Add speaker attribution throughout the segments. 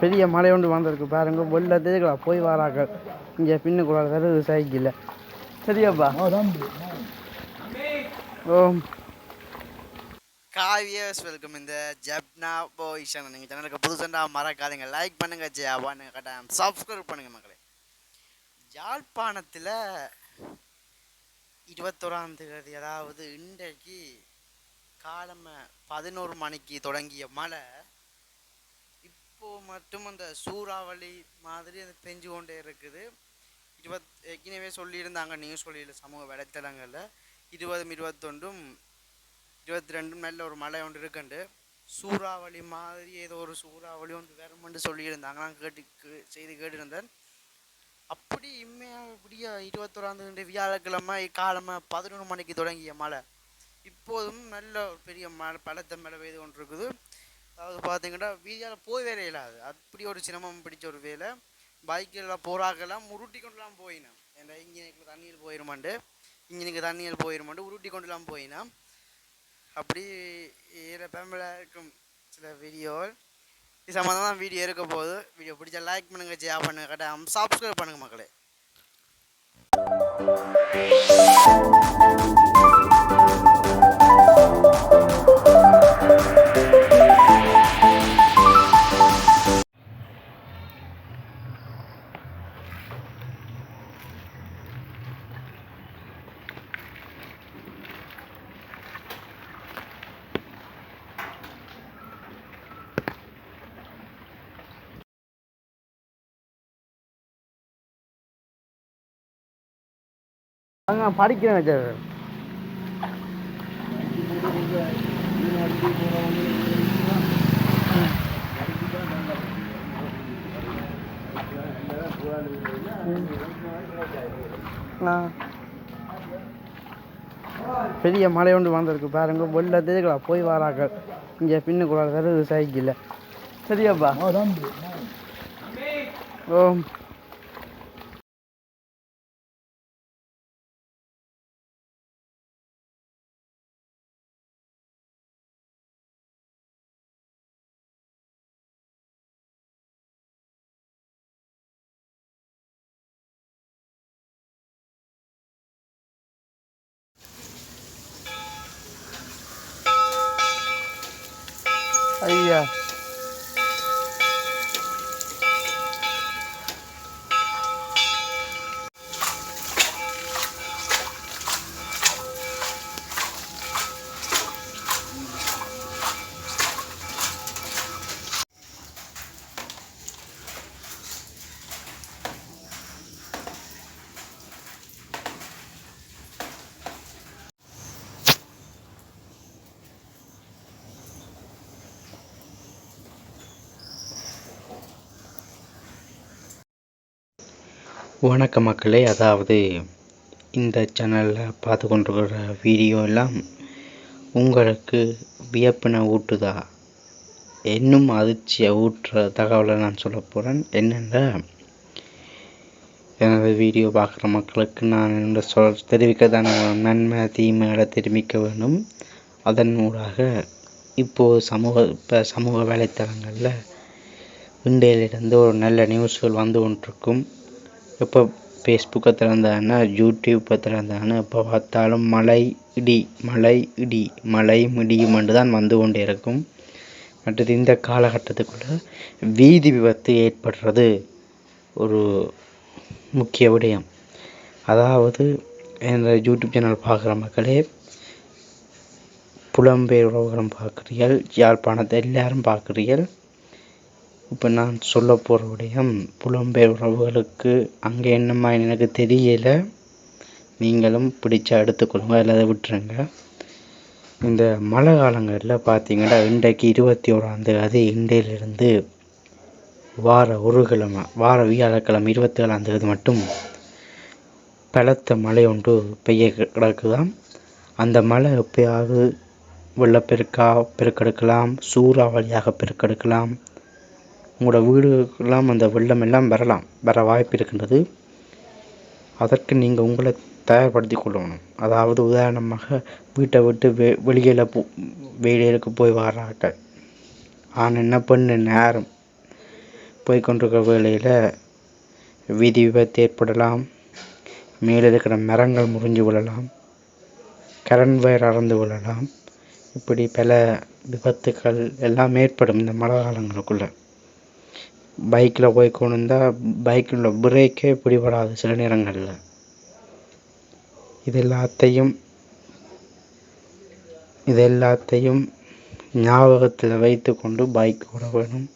Speaker 1: பெரிய மலை ஒன்று வந்திருக்கு பாருங்க. வெள்ளத்துக்கு போய் வராக்கள் இங்கே பின்னுக்குள்ள வருது சைக்கிளில் சரியாப்பா? ஓ. காவியஸ் வெல்கம் இந்த ஜப்னா போயிஷன் நீங்கள் சேனலுக்கு புதுசண்டா மறக்காதீங்க. லைக் பண்ணுங்க ஜாவான்னு கட்டாயம். சப்ஸ்கிரைப் பண்ணுங்க மக்களே. யாழ்ப்பாணத்தில் இருபத்தோராம் தேதி அதாவது இன்றைக்கு காலமை பதினோரு மணிக்கு தொடங்கிய மழை இப்போ மட்டும் அந்த சூறாவளி மாதிரி அது பெஞ்சு கொண்டே இருக்குது. இருபத் ஏற்கனவே சொல்லியிருந்தாங்க நியூஸ் சொல்லியில் சமூக வலைத்தளங்களில். இருபதும் இருபத்தொன்றும் இருபத்தி ரெண்டு மேல ஒரு மலை ஒன்று இருக்குண்டு. சூறாவளி மாதிரி ஏதோ ஒரு சூறாவளி ஒன்று வருமென்று சொல்லியிருந்தாங்க. நான் கேட்டு கே- செய்தி கேட்டிருந்தேன். அப்படி இம்மையாக இப்படியா இருபத்தோராம் தேதி வியாழக்கிழமை காலமாக பதினொன்று மணிக்கு தொடங்கிய மழை இப்போதும் நல்ல ஒரு பெரிய மழை பலத்த மழை பெய்து கொண்டு இருக்குது அதாவது பார்த்தீங்கன்னா வீதியால் போய் வேலை இல்லாது அப்படி ஒரு சிரமம் பிடிச்ச ஒரு வேலை. பைக்கில் போறாக்கெல்லாம் உருட்டி கொண்டுலாம் போயினேன். ஏன்னா இன்ஜினுக்கு தண்ணியில் போயிருமாண்டு? இன்ஜினுக்கு தண்ணியில் போயிருமாண்டு? உருட்டி கொண்டுலாம் போயினேன். அப்படி ஏற இருக்கும் சில வீடியோ இது சம்மந்தமாக வீடியோ இருக்க போகுது. வீடியோ பிடிச்சா லைக் பண்ணுங்க ஷேர் பண்ணுங்க கட்டாயம் சப்ஸ்கிரைப் பண்ணுங்க மக்களே. அங்கே படிக்கிறேன் சார் பெரிய மலை ஒன்று வந்திருக்கு பாருங்க. வெள்ளத்துக்கு போய் வராக்கள் இங்கே பின்னுக்குள்ள சைக்கிளில் சரியாப்பா. ஓ. ஐயா
Speaker 2: வணக்க மக்களே அதாவது இந்த சேனலில் பார்த்து கொண்டிருக்கிற வீடியோ எல்லாம் உங்களுக்கு வியப்பினை ஊட்டுதா? இன்னும் அதிர்ச்சியை ஊட்டுற தகவலை நான் சொல்ல போகிறேன் என்னென்ன எனது வீடியோ பார்க்குற மக்களுக்கு நான் என்னோட சொல் தெரிவிக்கதான நன்மை தீமைகளை தெரிவிக்க வேண்டும். அதன் ஊடாக இப்போது சமூக இப்போ சமூக வேலைத்தளங்களில் இந்தியிலிருந்து ஒரு நல்ல நியூஸ்கள் வந்து கொண்டிருக்கும். இப்போ ஃபேஸ்புக்கை திறந்தாங்கன்னா யூடியூப்பை திறந்தாங்கன்னா எப்போ பார்த்தாலும் மழை இடி மழை இடி மழை மிடியும் என்று தான் வந்து கொண்டே இருக்கும் மற்றது இந்த காலகட்டத்துக்குள்ள வீதி விபத்து ஏற்படுறது ஒரு முக்கிய விடயம். அதாவது இந்த யூடியூப் சேனல் பார்க்குற மக்களே புலம்பெயர் உறவுகளும் பார்க்குறீர்கள் யாழ்ப்பாணத்தை எல்லாரும் பார்க்குறீர்கள். இப்போ நான் சொல்ல போகிற விடயம் புலம்பெயர் உறவுகளுக்கு அங்கே என்னம்மா எனக்கு தெரியல. நீங்களும் பிடிச்சா எடுத்துக்கொள்ளுங்க அதை விட்டுருங்க. இந்த மழை காலங்களில் பார்த்தீங்கன்னா இன்றைக்கு இருபத்தி ஓராம் தேதி இன்றையிலிருந்து வார ஒரு கிழமை வார வியாழக்கிழமை இருபத்தி ஏழாந்தேதி மட்டும் பலத்த மழை ஒன்று பெய்ய கிடக்குதான் அந்த மழை எப்பயாவது வெள்ளப்பெருக்கா பெருக்கெடுக்கலாம் சூறாவளியாக பெருக்கெடுக்கலாம். உங்களோட வீடுக்கெல்லாம் அந்த வெள்ளம் எல்லாம் வரலாம் வர வாய்ப்பு இருக்கின்றது. அதற்கு நீங்கள் உங்களை தயார்படுத்தி கொள்ளணும். அதாவது உதாரணமாக வீட்டை விட்டு வெ வெளியில் போ வெளியிலுக்கு போய் வரார்கள் ஆண் என்ன பெண் என்ன யாரும் போய் கொண்டிருக்கிற வேளையில் வீதி விபத்து ஏற்படலாம். மேலே இருக்கிற மரங்கள் முறிஞ்சு விழலாம். Current wire அறந்து விழலாம். இப்படி பல விபத்துக்கள் எல்லாம் ஏற்படும் இந்த மழை காலங்களுக்குள்ளே. பைக்கில் போய் கொண்டு இருந்தால் பைக்கில் பிரேக்கே பிடிபடாது சில நேரங்களில். இது எல்லாத்தையும் இது எல்லாத்தையும் ஞாபகத்தில் வைத்து கொண்டு பைக் ஓட வேணும்.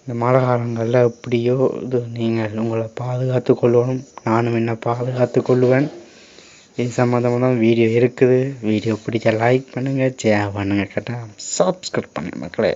Speaker 2: இந்த மழை காலங்களில் எப்படியோ இது நீங்கள் உங்களை பாதுகாத்து கொள்ளணும். நானும் என்ன பாதுகாத்து கொள்ளுவேன் இது சம்மந்தமாக தான் வீடியோ இருக்குது. வீடியோ பிடிச்ச லைக் பண்ணுங்கள் ஷேர் பண்ணுங்கள் கேட்டால் சப்ஸ்கிரைப் பண்ணுங்கள் மக்களே.